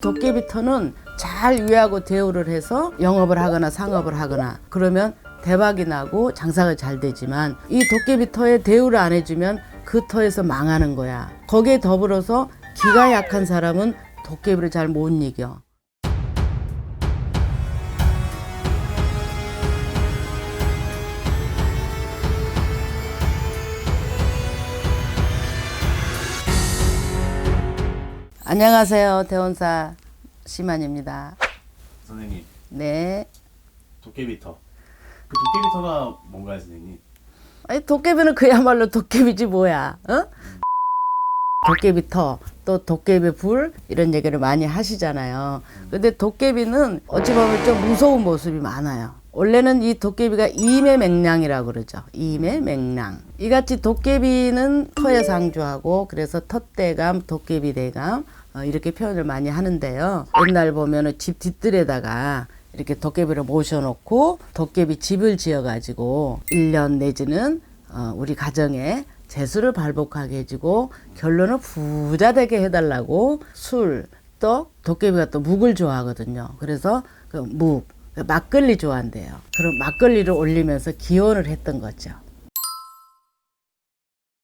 도깨비터는 잘 위하고 대우를 해서 영업을 하거나 상업을 하거나 그러면 대박이 나고 장사가 잘 되지만 이 도깨비터에 대우를 안 해주면 그 터에서 망하는 거야. 거기에 더불어서 기가 약한 사람은 도깨비를 잘 못 이겨. 안녕하세요. 대원사 심한입니다. 선생님 네. 도깨비터 그 도깨비터가 뭔가요 선생님? 아니 도깨비는 그야말로 도깨비지 뭐야. 어? 도깨비터 또 도깨비 불 이런 얘기를 많이 하시잖아요. 근데 도깨비는 어찌 보면 좀 무서운 모습이 많아요. 원래는 이 도깨비가 이매 맹랑이라고 그러죠. 이매 맹랑. 이같이 도깨비는 터에 상주하고 그래서 텃대감, 도깨비 대감 어, 이렇게 표현을 많이 하는데요. 옛날 보면은 집 뒷뜰에다가 이렇게 도깨비를 모셔놓고 도깨비 집을 지어가지고 1년 내지는 어, 우리 가정에 재수를 발복하게 해주고 결론은 부자 되게 해달라고 술, 또 도깨비가 또 묵을 좋아하거든요. 그래서 그 묵, 그 막걸리 좋아한대요. 그럼 막걸리를 올리면서 기원을 했던 거죠.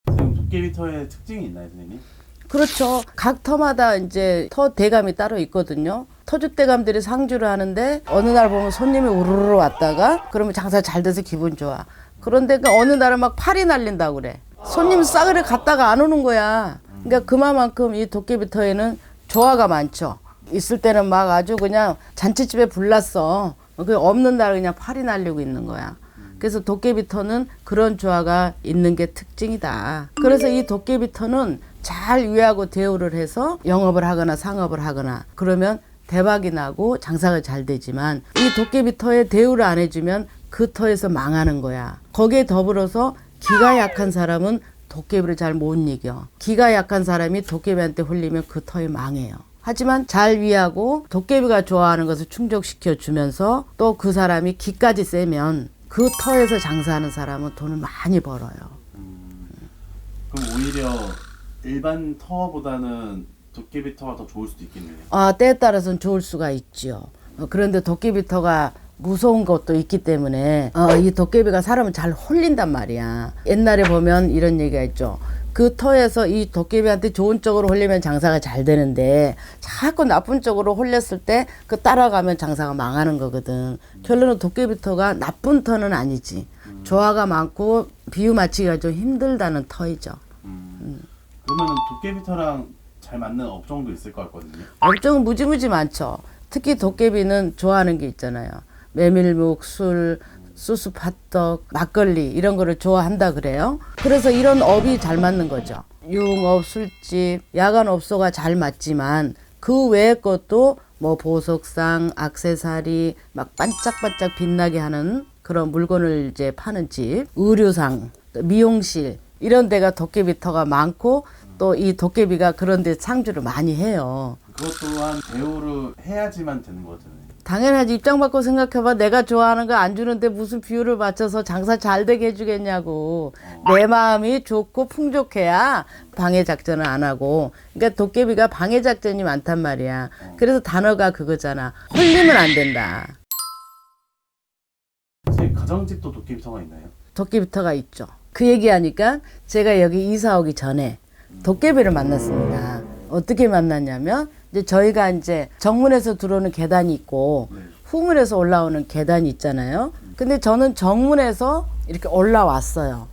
도깨비터의 특징이 있나요 선생님? 그렇죠. 각 터마다 이제 터 대감이 따로 있거든요. 터주 대감들이 상주를 하는데 어느 날 보면 손님이 우르르 왔다가 그러면 장사 잘 돼서 기분 좋아. 그런데 그 어느 날은 막 팔이 날린다고 그래. 손님 싸그리 갔다가 안 오는 거야. 그러니까 그만큼 이 도깨비터에는 조화가 많죠. 있을 때는 막 아주 그냥 잔치집에 불났어. 그 없는 날 그냥 팔이 날리고 있는 거야. 그래서 도깨비터는 그런 조화가 있는 게 특징이다. 그래서 이 도깨비터는 잘 위하고 대우를 해서 영업을 하거나 상업을 하거나 그러면 대박이 나고 장사가 잘 되지만 이 도깨비 터에 대우를 안 해주면 그 터에서 망하는 거야. 거기에 더불어서 기가 약한 사람은 도깨비를 잘 못 이겨. 기가 약한 사람이 도깨비한테 홀리면 그 터에 망해요. 하지만 잘 위하고 도깨비가 좋아하는 것을 충족시켜 주면서 또 그 사람이 기까지 세면 그 터에서 장사하는 사람은 돈을 많이 벌어요. 그럼 오히려 일반 터보다는 도깨비터가 더 좋을 수도 있겠네요. 아, 때에 따라서는 좋을 수가 있지요. 어, 그런데 도깨비터가 무서운 것도 있기 때문에 어, 이 도깨비가 사람을 잘 홀린단 말이야. 옛날에 보면 이런 얘기가 있죠. 그 터에서 이 도깨비한테 좋은 쪽으로 홀리면 장사가 잘 되는데 자꾸 나쁜 쪽으로 홀렸을 때 그 따라가면 장사가 망하는 거거든. 결론은 도깨비터가 나쁜 터는 아니지. 조화가 많고 비유 맞추기가 좀 힘들다는 터이죠. 그러면은 도깨비터랑 잘 맞는 업종도 있을 것 같거든요. 업종은 무지무지 많죠. 특히 도깨비는 좋아하는 게 있잖아요. 메밀묵, 술, 수수 팥떡, 막걸리 이런 거를 좋아한다 그래요. 그래서 이런 업이 잘 맞는 거죠. 유흥업, 술집, 야간 업소가 잘 맞지만 그 외의 것도 뭐 보석상, 악세사리 막 반짝반짝 빛나게 하는 그런 물건을 이제 파는 집, 의류상, 또 미용실 이런 데가 도깨비터가 많고 또 이 도깨비가 그런 데 상주를 많이 해요. 그것 또한 대우를 해야지만 되는 거잖아요. 당연하지. 입장 바꿔 생각해봐. 내가 좋아하는 거 안 주는데 무슨 비율을 맞춰서 장사 잘 되게 해주겠냐고. 내 마음이 좋고 풍족해야 방해 작전을 안 하고. 그러니까 도깨비가 방해 작전이 많단 말이야. 그래서 단어가 그거잖아. 홀리면 안 된다. 가정집도 도깨비터가 있나요? 도깨비터가 있죠 그 얘기하니까 제가 여기 이사 오기 전에 도깨비를 만났습니다 어떻게 만났냐면 이제 저희가 이제 정문에서 들어오는 계단이 있고 네. 후문에서 올라오는 계단이 있잖아요. 근데 저는 정문에서 이렇게 올라왔어요.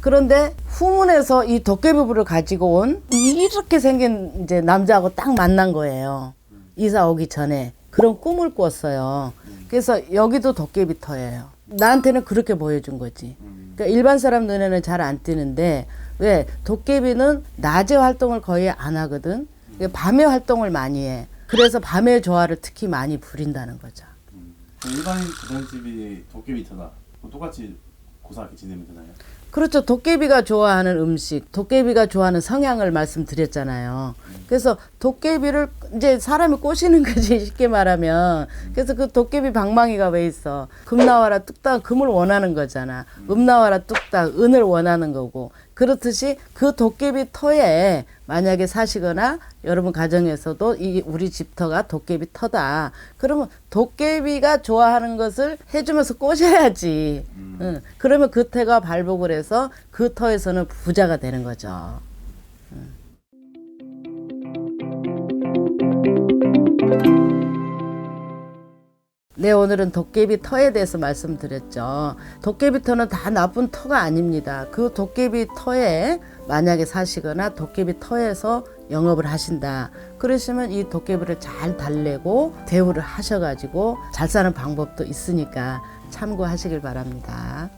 그런데 후문에서 이 도깨비불을 가지고 온 이렇게 생긴 이제 남자하고 딱 만난 거예요. 이사 오기 전에 그런 꿈을 꿨어요. 그래서 여기도 도깨비터예요. 나한테는 그렇게 보여준 거지. 그러니까 일반 사람 눈에는 잘 안 띄는데 왜 도깨비는 낮에 활동을 거의 안 하거든. 그러니까 밤에 활동을 많이 해. 그래서 밤의 조화를 특히 많이 부린다는 거죠. 그럼 일반인 가정집이 도깨비터다. 똑같이 고사하게 지내면 되나요? 그렇죠. 도깨비가 좋아하는 음식, 도깨비가 좋아하는 성향을 말씀드렸잖아요. 그래서 도깨비를 이제 사람이 꼬시는 거지 쉽게 말하면. 그래서 그 도깨비 방망이가 왜 있어? 금 나와라 뚝딱 금을 원하는 거잖아. 음 나와라 뚝딱 은을 원하는 거고. 그렇듯이 그 도깨비 터에 만약에 사시거나 여러분 가정에서도 이 우리 집터가 도깨비 터다. 그러면 도깨비가 좋아하는 것을 해주면서 꼬셔야지. 응. 그러면 그 태가 발복을 해서 그 터에서는 부자가 되는 거죠. 네, 오늘은 도깨비 터에 대해서 말씀드렸죠. 도깨비 터는 다 나쁜 터가 아닙니다. 그 도깨비 터에 만약에 사시거나 도깨비 터에서 영업을 하신다. 그러시면 이 도깨비를 잘 달래고 대우를 하셔가지고 잘 사는 방법도 있으니까 참고하시길 바랍니다.